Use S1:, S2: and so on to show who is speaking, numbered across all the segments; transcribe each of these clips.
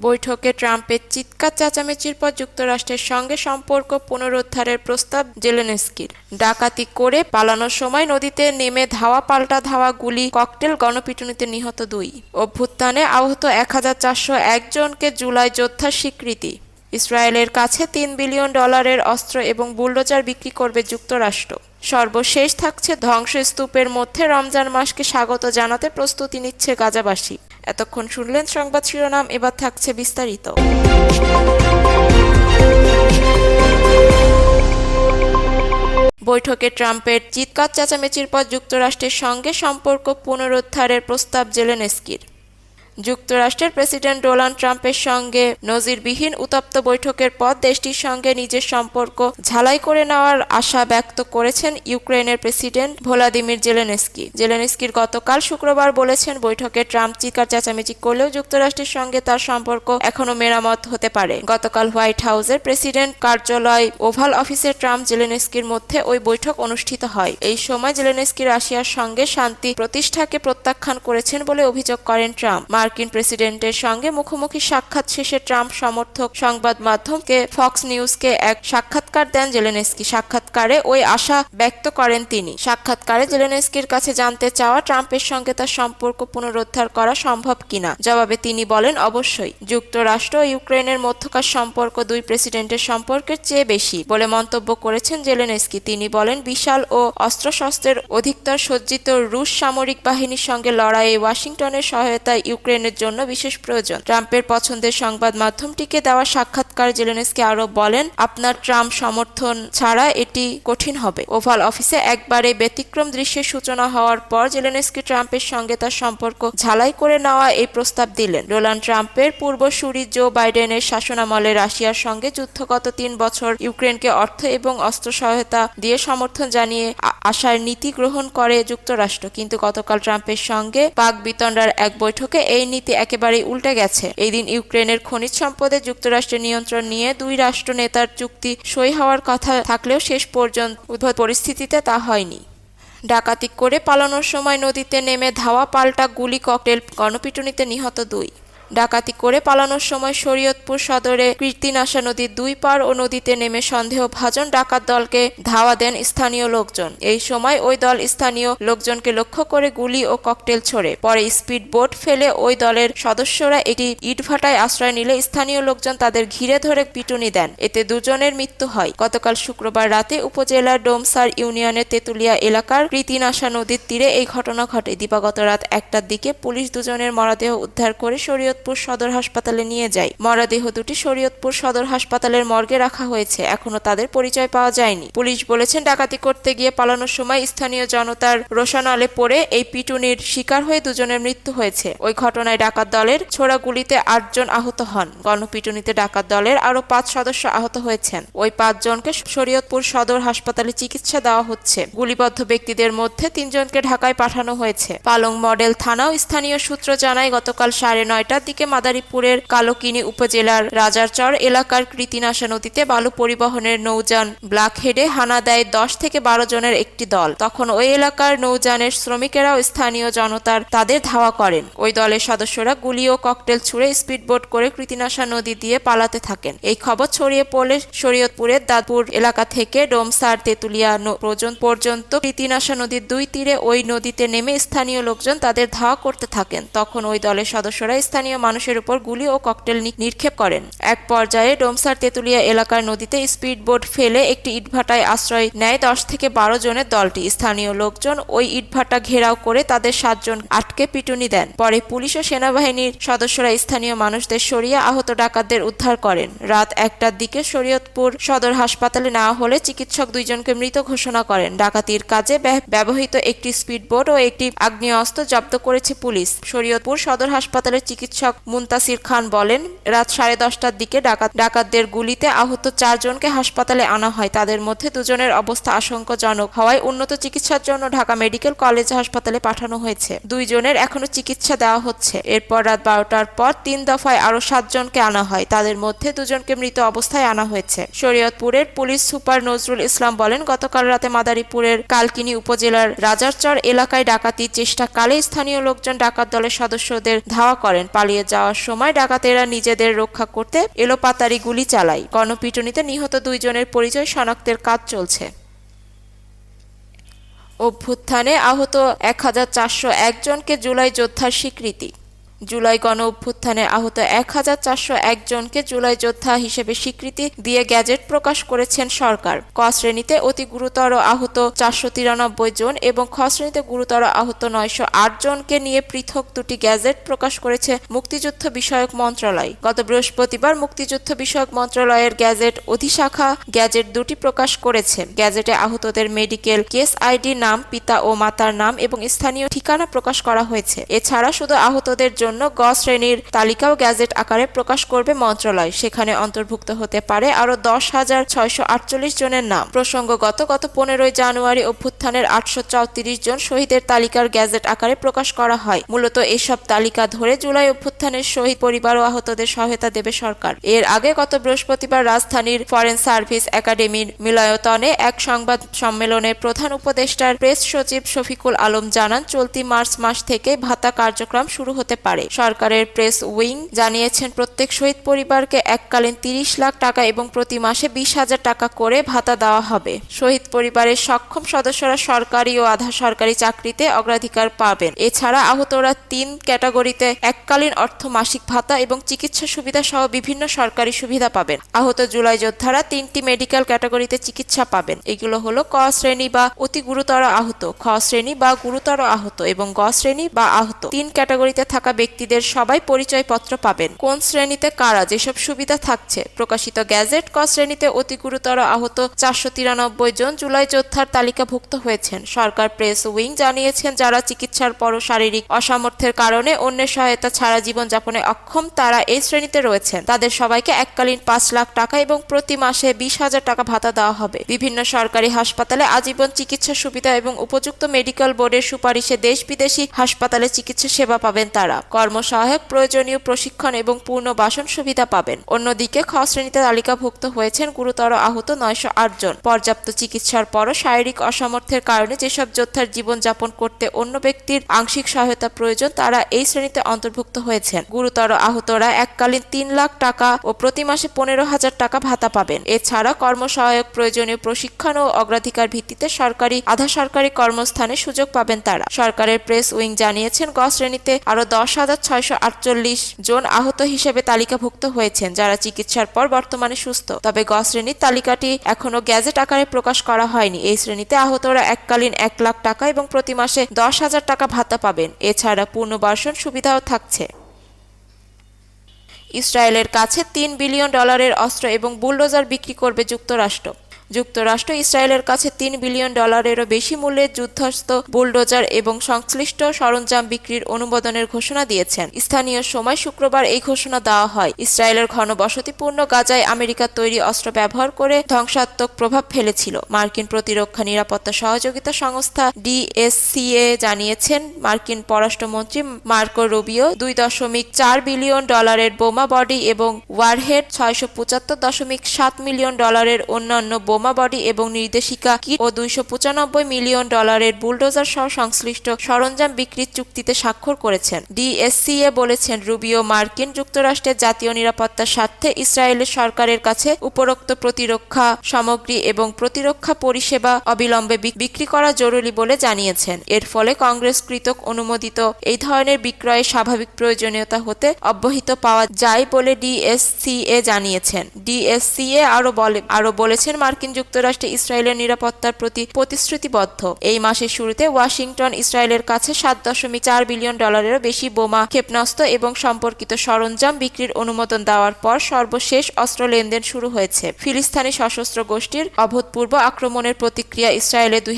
S1: বৈঠকে ট্রাম্পের চিৎকার চেঁচামেচির পর যুক্তরাষ্ট্রের সঙ্গে সম্পর্ক পুনরুদ্ধারের প্রস্তাব জেলেনস্কির। ডাকাতি করে পালানোর সময় নদীতে নেমে ধাওয়া পাল্টা ধাওয়া গুলি, ককটেল গণপিটুনিতে নিহত দুই। অভ্যুত্থানে আহত এক হাজার চারশো একজনকে জুলাই যোদ্ধার স্বীকৃতি। ইসরায়েলের কাছে তিন বিলিয়ন ডলারের অস্ত্র এবং বুলডোজার বিক্রি করবে যুক্তরাষ্ট্র। সর্বশেষ থাকছে ধ্বংসস্তূপের মধ্যে রমজান মাসকে স্বাগত জানাতে প্রস্তুতি নিচ্ছে গাজাবাসী। এতক্ষণ শুনলেন সংবাদ শিরোনাম, এবার থাকছে বিস্তারিত। বৈঠকে ট্রাম্পের চিৎকার, চেঁচামেচির পর যুক্তরাষ্ট্রের সঙ্গে সম্পর্ক পুনরুদ্ধারের প্রস্তাব জেলেনস্কির। যুক্তরাষ্ট্রের প্রেসিডেন্ট ডোনাল্ড ট্রাম্পের সঙ্গে নজিরবিহীন উত্তপ্ত বৈঠকের পর দেশটির সঙ্গে নিজের সম্পর্ক ঝালাই করে নেওয়ার আশা ব্যক্ত করেছেন ইউক্রেনের প্রেসিডেন্ট ভোলাদিমির জেলেনস্কি। জেলেনস্কির গতকাল শুক্রবার বলেছেন বৈঠকে ট্রাম্প চিৎকার চেঁচামেচি করলেও যুক্তরাষ্ট্রের সঙ্গে তার সম্পর্ক এখনও মেরামত হতে পারে। গতকাল হোয়াইট হাউসের প্রেসিডেন্ট কার্যালয় ওভাল অফিসে ট্রাম্প জেলেনস্কির মধ্যে ওই বৈঠক অনুষ্ঠিত হয়। এই সময় জেলেনস্কি রাশিয়ার সঙ্গে শান্তি প্রতিষ্ঠাকে প্রত্যাখ্যান করেছেন বলে অভিযোগ করেন ট্রাম্প। মার্কিন প্রেসিডেন্টের সঙ্গে মুখোমুখি সাক্ষাৎ শেষে ট্রাম্প সমর্থক সংবাদ মাধ্যমকে ফক্স নিউজকে এক সাক্ষাৎকার দেন জেলেনেস্কি। সাক্ষাৎকারে ওই আশা ব্যক্ত করেন তিনি। সাক্ষাৎকারে জেলেনেস্কির কাছে জানতে চাওয়া ট্রাম্পের সঙ্গে তার সম্পর্ক পুনরুদ্ধার করা সম্ভব কিনা? জবাবে তিনি বলেন, অবশ্যই। যুক্তরাষ্ট্র ও ইউক্রেনের মধ্যকার সম্পর্ক দুই প্রেসিডেন্টের সম্পর্কের চেয়ে বেশি। বলে মন্তব্য করেছেন জেলেনেস্কি। তিনি বলেন, বিশাল ও অস্ত্রশস্ত্রের অধিকতর সজ্জিত রুশ সামরিক বাহিনীর সঙ্গে লড়াইয়ে ওয়াশিংটনের সহায়তা ইউক্রেনের জন্য বিশেষ প্রয়োজন। ট্রাম্পের পছন্দের সংবাদ মাধ্যমটিকে দেওয়া সাক্ষাৎকার জেলেনস্কি আরও বলেন, আপনার ট্রাম্প সমর্থন ছাড়া এটি কঠিন হবে। ওভাল অফিসে একবারে ব্যতিক্রম দৃশ্যের সূচনা হওয়ার পর জেলেনস্কি ট্রাম্পের সঙ্গে তার সম্পর্ক ঝালাই করে নেওয়া এই প্রস্তাব দিলেন। ডোনাল্ড ট্রাম্পের পূর্বসূরি জো বাইডেনের শাসনামলে রাশিয়ার সঙ্গে যুদ্ধগত তিন বছর ইউক্রেনকে অর্থ এবং অস্ত্র সহায়তা দিয়ে সমর্থন জানিয়ে আ- আশার নীতি গ্রহণ করে যুক্তরাষ্ট্র। কিন্তু গতকাল ট্রাম্পের সঙ্গে পাক বিতণ্ডার এক বৈঠকে এই নীতি একেবারেই উল্টে গেছে। এই দিন ইউক্রেনের খনিজ সম্পদে যুক্তরাষ্ট্রের নিয়ন্ত্রণ নিয়ে দুই রাষ্ট্র নেতার চুক্তি সই হওয়ার কথা থাকলেও শেষ পর্যন্ত উদ্ভব পরিস্থিতিতে তা হয়নি। ডাকাতি করে পালানোর সময় নদীতে নেমে ধাওয়া পাল্টা গুলি ককটেল গণপিটুনিতে নিহত দুই। ডাকাতি করে পালানোর সময় শরীয়তপুর সদরে কীর্তিনাশা নদীর দুই পার ও নদীতে নেমে সন্দেহভাজন ডাকাত দলকে ধাওয়া দেন স্থানীয় লোকজন। এই সময় ওই দল স্থানীয় লোকজনকে লক্ষ্য করে গুলি ও ককটেল ছোড়ে। পরে স্পিড বোট ফেলে ওই দলের সদস্যরা একটি ইটভাটায় আশ্রয় নিলে স্থানীয় লোকজন তাদের ঘিরে ধরে পিটুনি দেন। এতে দুজনের মৃত্যু হয়। গতকাল শুক্রবার রাতে উপজেলার ডোমসার ইউনিয়নের তেতুলিয়া এলাকার কৃতিনাশা নদীর তীরে এই ঘটনা ঘটে। দিবাগত রাত একটার দিকে পুলিশ দুজনের মরদেহ উদ্ধার করে শরীয়তপুর সদর হাসপাতালে নিয়ে যায়। মরদেহ দুটি শরীয়তপুর সদর হাসপাতালের মর্গে রাখা হয়েছে। এখনও তাদের পরিচয় পাওয়া যায়নি। পুলিশ বলেছেন, ডাকাতি করতে গিয়ে পালানোর সময় স্থানীয় জনতার রোশনালে পড়ে এই পিটুনির শিকার হয়ে দুজনের মৃত্যু হয়েছে। ওই ঘটনায় ডাকাত দলের ছোড়া গুলিতে আটজন আহত হন। গণপিটুনিতে ডাকাত দলের আরও পাঁচ সদস্য আহত হয়েছেন। ওই পাঁচজনকে শরীয়তপুর সদর হাসপাতালে চিকিৎসা দেওয়া হচ্ছে। গুলিবদ্ধ ব্যক্তিদের মধ্যে তিনজনকে ঢাকায় পাঠানো হয়েছে। পালং মডেল থানাও স্থানীয় সূত্র জানায়, গতকাল সাড়ে নয়টার দিকে মাদারীপুরের কালোকিনি উপজেলার রাজারচর এলাকার কৃতিনাশা নদীতে বালু পরিবহনের নৌযান ব্ল্যাকহেডে হানা দেয় দশ থেকে বারো জনের একটি দল। তখন ওই এলাকার নৌযানের শ্রমিকেরাও স্থানীয় জনতার তাদের ধাওয়া করেন। ওই দলের সদস্যরা গুলি ও ককটেল ছুড়ে স্পিডবোট করে কৃতিনাশা নদী দিয়ে পালাতে থাকেন। এই খবর ছড়িয়ে পড়লে শরীয়তপুরের দাদপুর এলাকা থেকে ডোমসার তেতুলিয়া পর্যন্ত পর্যন্ত কৃতিনাশা নদীর দুই তীরে ওই নদীতে নেমে স্থানীয় লোকজন তাদের ধাওয়া করতে থাকেন। তখন ওই দলের সদস্যরা স্থানীয় মানুষের উপর গুলি ও ককটেল নিক্ষেপ করেন। এক পর্যায়ে ডোমসার তেতুলিয়া এলাকার নদীতে স্পিডবোট ফেলে একটি ইটভাটায় আশ্রয় নেয় দশ থেকে বারো জনের দলটি। স্থানীয় লোকজন ওই ইটভাটা ঘেরাও করে তাদের সাতজন আটকে পিটুনি দেন। পরে পুলিশ ও সেনাবাহিনীর সদস্যরা স্থানীয় মানুষদের সরিয়ে আহত ডাকাতদের উদ্ধার করেন। রাত একটার দিকে শরীয়তপুর সদর হাসপাতালে নেওয়া হলে চিকিৎসক দুইজনকে মৃত ঘোষণা করেন। ডাকাতির কাজে ব্যব- ব্যবহৃত একটি স্পিডবোট ও একটি আগ্নেয়াস্ত্র জব্দ করেছে পুলিশ। শরীয়তপুর সদর হাসপাতালের চিকিৎসক মুন্তাসির খান বলেন, রাত সাড়ে দশটার দিকে ডাকাত ডাকাতদের গুলিতে আহত চারজনকে হাসপাতালে আনা হয়। তাদের মধ্যে দুজনের অবস্থা আশঙ্কাজনক হওয়ায় উন্নত চিকিৎসার জন্য ঢাকা মেডিকেল কলেজ হাসপাতালে পাঠানো হয়েছে। দুইজনের এখনও চিকিৎসা দেওয়া হচ্ছে। এরপর রাত বারোটার পর তিন দফায় আরও সাতজনকে আনা হয়। তাদের মধ্যে দুজনকে মৃত অবস্থায় আনা হয়েছে। শরীয়তপুরের পুলিশ সুপার নজরুল ইসলাম বলেন, গতকাল রাতে মাদারীপুরের কালকিনি উপজেলার রাজারচর এলাকায় ডাকাতির চেষ্টাকালে স্থানীয় লোকজন ডাকাত দলের সদস্যদের ধাওয়া করেন। পালিয়ে পালিয়ে যাওয়ার সময় ডাকাতেরা নিজেদের রক্ষা করতে এলোপাতারি গুলি চালায়। গণপিটুনিতে নিহত দুইজনের পরিচয় শনাক্তের কাজ চলছে। অভ্যুত্থানে আহত এক হাজার চারশো একজনকে জুলাই যোদ্ধার স্বীকৃতি। জুলাই গণ অভ্যুত্থানে আহত এক হাজার চারশো একজনকে জুলাই যোদ্ধা হিসেবে স্বীকৃতি দিয়ে গ্যাজেট প্রকাশ করেছেন সরকার। ক শ্রেণীতে অতি গুরুতর আহত চারশো তিরানব্বই জন এবং খ শ্রেণীতে গুরুতর আহত নয়শো আট জনকে নিয়ে পৃথক দুটি গ্যাজেট প্রকাশ করেছে মুক্তিযুদ্ধ বিষয়ক মন্ত্রণালয়। গত বৃহস্পতিবার মুক্তিযুদ্ধ বিষয়ক মন্ত্রণালয়ের গ্যাজেট অধিশাখা গ্যাজেট দুটি প্রকাশ করেছে। গ্যাজেটে আহতদের মেডিকেল কেস আইডি নাম, পিতা ও মাতার নাম এবং স্থানীয় ঠিকানা প্রকাশ করা হয়েছে। এছাড়া শুধু আহতদের জন্য গ শ্রেণির তালিকাও গ্যাজেট আকারে প্রকাশ করবে মন্ত্রণালয়। সেখানে অন্তর্ভুক্ত হতে পারে আরও দশ হাজার ছয়শো আটচল্লিশ জনের নাম। প্রসঙ্গগত, গত পনেরোই জানুয়ারি অভ্যুত্থানের আটশো চৌত্রিশ জন শহীদের তালিকার গ্যাজেট আকারে প্রকাশ করা হয়। মূলত এসব তালিকা ধরে জুলাই অভ্যুত্থানের শহীদ পরিবার ও আহতদের সহায়তা দেবে সরকার। এর আগে গত বৃহস্পতিবার রাজধানীর ফরেন সার্ভিস একাডেমির মিলায়তনে এক সংবাদ সম্মেলনে প্রধান উপদেষ্টার প্রেস সচিব শফিকুল আলম জানান, চলতি মার্চ মাস থেকে ভাতা কার্যক্রম শুরু হতে পারে। সরকারের প্রেস উইং জানিয়েছেন, প্রত্যেক শহীদ পরিবারকে এককালীন তিরিশ লাখ টাকা এবং প্রতি মাসে বিশ হাজার টাকা করে ভাতা দেওয়া হবে। শহীদ পরিবারের সক্ষম সদস্যরা সরকারি ও আধা সরকারি চাকরিতে অগ্রাধিকার পাবেন। এছাড়া আহতরা তিন ক্যাটাগরিতে এককালীন অর্থ মাসিক ভাতা এবং চিকিৎসা সুবিধা সহ বিভিন্ন সরকারি সুবিধা পাবেন। আহত জুলাই যোদ্ধারা তিনটি মেডিকেল ক্যাটাগরিতে চিকিৎসা পাবেন। এগুলো হলো ক শ্রেণি বা অতি গুরুতর আহত, খ শ্রেণি বা গুরুতর আহত এবং গ শ্রেণি বা আহত। তিন ক্যাটাগরিতে থাকা ব্যক্তিদের সবাই পরিচয়পত্র পাবেন। কোন শ্রেণীতে কারা যেসব সুবিধা থাকছে? প্রকাশিত গ্যাজেট ক শ্রেণীতে অতি গুরুতর আহত চারশো তিরানব্বই জন জুলাই যোদ্ধার তালিকাভুক্ত হয়েছেন। সরকার প্রেস উইং জানিয়েছেন, যারা চিকিৎসার পর শারীরিক অসামর্থ্যের কারণে অন্যের সহায়তা ছাড়া জীবনযাপনে অক্ষম, তারা এই শ্রেণীতে রয়েছেন। তাদের সবাইকে এককালীন পাঁচ লাখ টাকা এবং প্রতি মাসে বিশ হাজার টাকা ভাতা দেওয়া হবে। বিভিন্ন সরকারি হাসপাতালে আজীবন চিকিৎসা সুবিধা এবং উপযুক্ত মেডিকেল বোর্ডের সুপারিশে দেশ বিদেশি হাসপাতালে চিকিৎসা সেবা পাবেন তারা। কর্মসহায়ক, প্রয়োজনীয় প্রশিক্ষণ এবং পূর্ণ বাসন সুবিধা পাবেন। অন্যদিকে, খ শ্রেণীতে তালিকাভুক্ত হয়েছেন গুরুতর আহত নয়শো আট জন। পর্যাপ্ত চিকিৎসার পরও শারীরিক অসামর্থ্যের কারণে যেসব যোদ্ধার জীবনযাপন করতে অন্য ব্যক্তির আংশিক সহায়তা প্রয়োজন, তারা এই শ্রেণীতে অন্তর্ভুক্ত হয়েছেন। গুরুতর আহতরা এককালীন তিন লাখ টাকা ও প্রতি মাসে পনেরো হাজার টাকা ভাতা পাবেন। এছাড়া কর্মসহায়ক, প্রয়োজনীয় প্রশিক্ষণ ও অগ্রাধিকার ভিত্তিতে সরকারি, আধা সরকারি কর্মস্থানে সুযোগ পাবেন তারা। সরকারের প্রেস উইং জানিয়েছেন, গ শ্রেণীতে আরও দশ হাজার ছয়শো আটচল্লিশ জন আহত হিসেবে তালিকাভুক্ত হয়েছেন যারা চিকিৎসার পর বর্তমানে সুস্থ। তবে গ শ্রেণির তালিকাটি এখনও গ্যাজেট আকারে প্রকাশ করা হয়নি। এই শ্রেণীতে আহতরা এককালীন এক লাখ টাকা এবং প্রতি মাসে দশ হাজার টাকা ভাতা পাবেন। এছাড়া পুনর্বাসন সুবিধাও থাকছে। ইসরায়েলের কাছে তিন বিলিয়ন ডলারের অস্ত্র এবং বুলডোজার বিক্রি করবে যুক্তরাষ্ট্র। যুক্তরাষ্ট্র ইসরায়েলের কাছে তিন বিলিয়ন ডলারেরও বেশি মূল্যের যুদ্ধস্ত বুলডোজার এবং সংশ্লিষ্ট সরঞ্জাম বিক্রির অনুমোদনের ঘোষণা দিয়েছেন। স্থানীয় সময় শুক্রবার এই ঘোষণা দেওয়া হয়। ইসরায়েলের ঘনবসতিপূর্ণ গাজায় আমেরিকার তৈরি অস্ত্র ব্যবহার করে ধ্বংসাত্মক প্রভাব ফেলেছিল। মার্কিন প্রতিরক্ষা নিরাপত্তা সহযোগিতা সংস্থা ডিএসসিএ জানিয়েছেন, মার্কিন পররাষ্ট্রমন্ত্রী মার্কো রুবিও দুই দশমিক চার বিলিয়ন ডলারের বোমা বডি এবং ওয়ারহেড ছয়শো পঁচাত্তর দশমিক সাত মিলিয়ন ডলারের অন্যান্য বোমা বডি এবং নির্দেশিকা কিট ও দুইশো পঁচানব্বই মিলিয়ন ডলারের বুলডোজার সহ সংশ্লিষ্ট সরঞ্জাম বিক্রির চুক্তিতে স্বাক্ষর করেছেন। ডিএসসিএ বলেছেন রুবিও মার্কিন যুক্তরাষ্ট্রের জাতীয় নিরাপত্তার স্বার্থে ইসরায়েলের সরকারের কাছে উপরোক্ত প্রতিরক্ষা সামগ্রী এবং প্রতিরক্ষা পরিষেবা অবিলম্বে বিক্রি করা জরুরি বলে জানিয়েছেন। এর ফলে কংগ্রেস কৃতক অনুমোদিত এই ধরনের বিক্রয়ের স্বাভাবিক প্রয়োজনীয়তা হতে অব্যাহত পাওয়া যায় বলে ডিএসসিএ জানিয়েছেন। ডিএসসিএ আরও বলে আরও বলেছেন, মার্কিন যুক্তরাষ্ট্রে ইসরায়েলের নিরাপত্তার প্রতি প্রতিশ্রুতিবদ্ধ। এই মাসের শুরুতে ওয়াশিংটন ইসরায়েলের কাছে সাত দশমিক চার বিলিয়ন ডলারেরও বেশি বোমা, ক্ষেপণাস্ত্র এবং সম্পর্কিত সরঞ্জাম বিক্রির অনুমোদন দেওয়ার পর সর্বশেষ অস্ত্র লেনদেন শুরু হয়েছে। ফিলিস্তানি সশস্ত্র গোষ্ঠীর অভূতপূর্ব আক্রমণের প্রতিক্রিয়া ইসরায়েলে দুই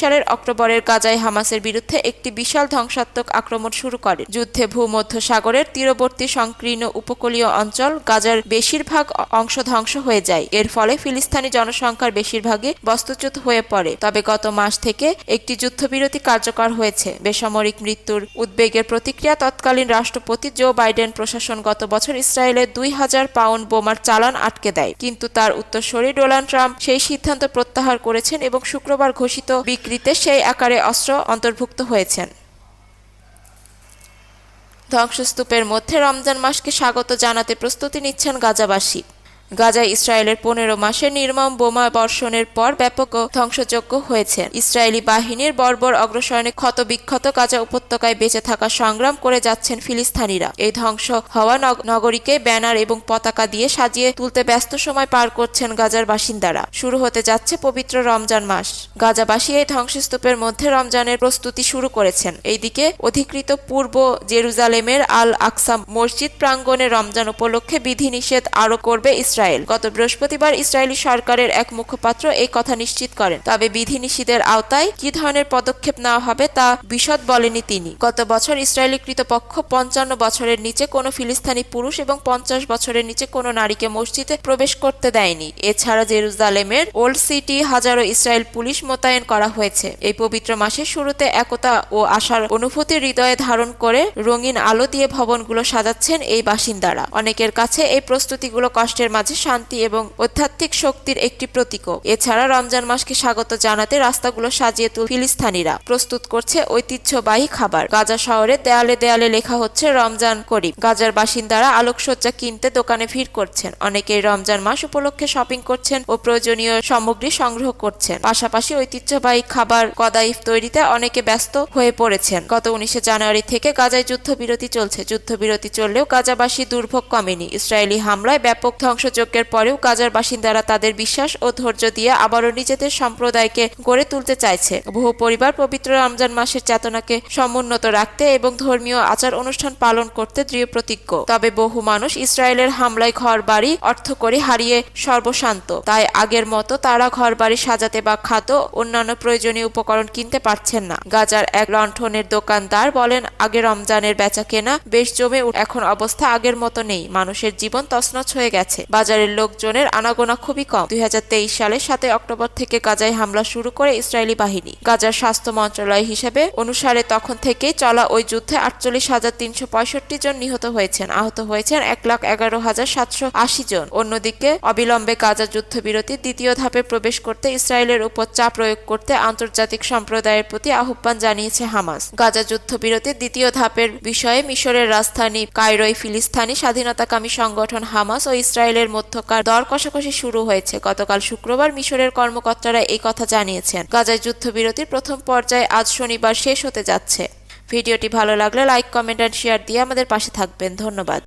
S1: সালের অক্টোবরের গাজায় হামাসের বিরুদ্ধে একটি বিশাল ধ্বংসাত্মক আক্রমণ শুরু করে। যুদ্ধে ভূমধ্য সাগরের তীরবর্তী সংকীর্ণ উপকূলীয় অঞ্চল গাজার বেশিরভাগ অংশ ধ্বংস হয়ে যায়। এর ফলে ফিলিস্তানি জনসংখ্যার বেশিরভাগই বস্তুচ্যুত হয়ে পড়ে। তবে গত মাস থেকে একটি যুদ্ধবিরতি কার্যকর হয়েছে। বেসামরিক মৃত্যুর উদ্বেগের প্রতিক্রিয়া তৎকালীন রাষ্ট্রপতি জো বাইডেন প্রশাসন গত বছর ইসরায়েলের দুই হাজার পাউন্ড বোমার চালান আটকে দেয়। কিন্তু তার উত্তরসূরি ডোনাল্ড ট্রাম্প সেই সিদ্ধান্ত প্রত্যাহার করেছেন এবং শুক্রবার ঘোষিত বিক্রিতে সেই আকারে অস্ত্র অন্তর্ভুক্ত হয়েছেন। ধ্বংসস্তূপের মধ্যে রমজান মাসকে স্বাগত জানাতে প্রস্তুতি নিচ্ছেন গাজাবাসী। গাজায় ইসরায়েলের পনেরো মাসের নির্মম বোমা বর্ষণের পর ব্যাপক ধ্বংসযোগ্য হয়েছে। ইসরায়েলি বাহিনীর বর্বর অগ্রসরণে ক্ষতবিক্ষত গাজা উপত্যকায় বেঁচে থাকা সংগ্রাম করে যাচ্ছেন ফিলিস্তানিরা। এই ধ্বংস হওয়া নগরীকে ব্যানার এবং পতাকা দিয়ে সাজিয়ে তুলতে ব্যস্ত সময় পার করছেন গাজার বাসিন্দারা। শুরু হতে যাচ্ছে পবিত্র রমজান মাস। গাজাবাসী এই ধ্বংসস্তূপের মধ্যে রমজানের প্রস্তুতি শুরু করেছেন। এইদিকে অধিকৃত পূর্ব জেরুজালেমের আল আকসা মসজিদ প্রাঙ্গণে রমজান উপলক্ষে বিধিনিষেধ আরোপ করবে ইসরায়েল গত বৃহস্পতিবার ইসরায়েলি সরকারের এক মুখপাত্র এই কথা নিশ্চিত করেন। তবে বিধিনিষেধের আওতায় কি ধরনের পদক্ষেপ নেওয়া হবে তা বিশদ বলেনি তিনি। গত বছর ইসরায়েলি কৃতপক্ষ পঞ্চান্ন বছরের নিচে কোনো ফিলিস্তানি পুরুষ এবং পঞ্চাশ বছরের নিচে কোনো নারীকে মসজিদে প্রবেশ করতে দেয়নি। এছাড়া জেরুজালেমের ওল্ড সিটি হাজারো ইসরায়েল পুলিশ মোতায়েন করা হয়েছে। এই পবিত্র মাসের শুরুতে একতা ও আশার অনুভূতি হৃদয়ে ধারণ করে রঙিন আলো দিয়ে ভবনগুলো সাজাচ্ছেন এই বাসিন্দারা। অনেকের কাছে এই প্রস্তুতিগুলো কষ্টের মাঝে শান্তি এবং আধ্যাত্মিক শক্তির একটি প্রতীকও। এছাড়া রমজান মাসকে স্বাগত জানাতে রাস্তাগুলো সাজিয়ে তুল ফিলিস্তানিরা। প্রস্তুত করছে ঐতিহ্যবাহী খাবার। গাজা শহরে দেয়ালে দেয়ালে লেখা হচ্ছে রমজান করিম। গাজার বাসিন্দারা আলোকসজ্জা কিনতে দোকানে ভিড় করছেন। অনেকেই রমজান মাস উপলক্ষে শপিং করছেন ও প্রয়োজনীয় সামগ্রী সংগ্রহ করছেন। পাশাপাশি ঐতিহ্যবাহী খাবার কদাইফ তৈরিতে অনেকে ব্যস্ত হয়ে পড়েছেন। গত উনিশে জানুয়ারি থেকে গাজায় যুদ্ধবিরতি চলছে। যুদ্ধবিরতি চললেও গাজাবাসী দুর্ভোগ কমেনি। ইসরায়েলি হামলায় ব্যাপক ধ্বংসযজ্ঞের পরেও গাজার বাসিন্দারা তাদের বিশ্বাস ও ধৈর্য দিয়ে আবারও নিজেদের সম্প্রদায়কে গড়ে তুলতে চাইছে। বহু পরিবার পবিত্র রমজান মাসের চেতনাকে সমুন্নত রাখতে এবং ধর্মীয় আচার অনুষ্ঠান পালন করতে দৃঢ় প্রতিজ্ঞ। তবে বহু মানুষ ইসরায়েলের হামলায় ঘর বাড়ি অর্থ করে হারিয়ে সর্বশান্ত। তাই আগের মতো তারা ঘর বাড়ি সাজাতে বা খাদ্য অন্যান্য প্রয়োজনীয় উপকরণ কিনতে পারছেন না। গাজার এক লণ্ঠনের দোকানদার বলেন, আগে রমজানের বেচা কেনা বেশ জমে এখন অবস্থা আগের মতো নেই। মানুষের জীবন তছনছ হয়ে গেছে। বাজারের লোকজনের আনাগোনা খুবই কম। দুই সালের সাথে অক্টোবর থেকে গাজায় হামলা শুরু করে ইসরায়েলি বাহিনী। গাজার স্বাস্থ্য মন্ত্রণালয় হিসেবে অনুসারে তখন থেকেই চলা ওই যুদ্ধে আটচল্লিশ হাজার তিনশো পঁয়ষট্টি জন নিহত হয়েছেন। আহত হয়েছেন এক লাখ এগারো হাজার সাতশো আশি জন। অন্যদিকে অবিলম্বে গাজা যুদ্ধবিরতির দ্বিতীয় ধাপে প্রবেশ করতে ইসরায়েলের উপর চাপ প্রয়োগ করতে আন্তর্জাতিক সম্প্রদায়ের প্রতি আহ্বান জানিয়েছে হামাস। গাজা যুদ্ধবিরতির দ্বিতীয় ধাপের বিষয়ে মিশরের রাজধানী কায়রোয় ফিলিস্তানি স্বাধীনতাকামী সংগঠন হামাস ও ইসরায়েলের মধ্যকার দর কষাকষি শুরু হয়েছে। গতকাল শুক্রবার মিশরের কর্মকর্তারা এই কথা জানিয়েছেন। গাজায় যুদ্ধবিরতির প্রথম পর্যায়ে আজ শনিবার শেষ হতে যাচ্ছে। ভিডিওটি ভালো লাগলে লাইক, কমেন্ট আর শেয়ার দিয়ে আমাদের পাশে থাকবেন। ধন্যবাদ।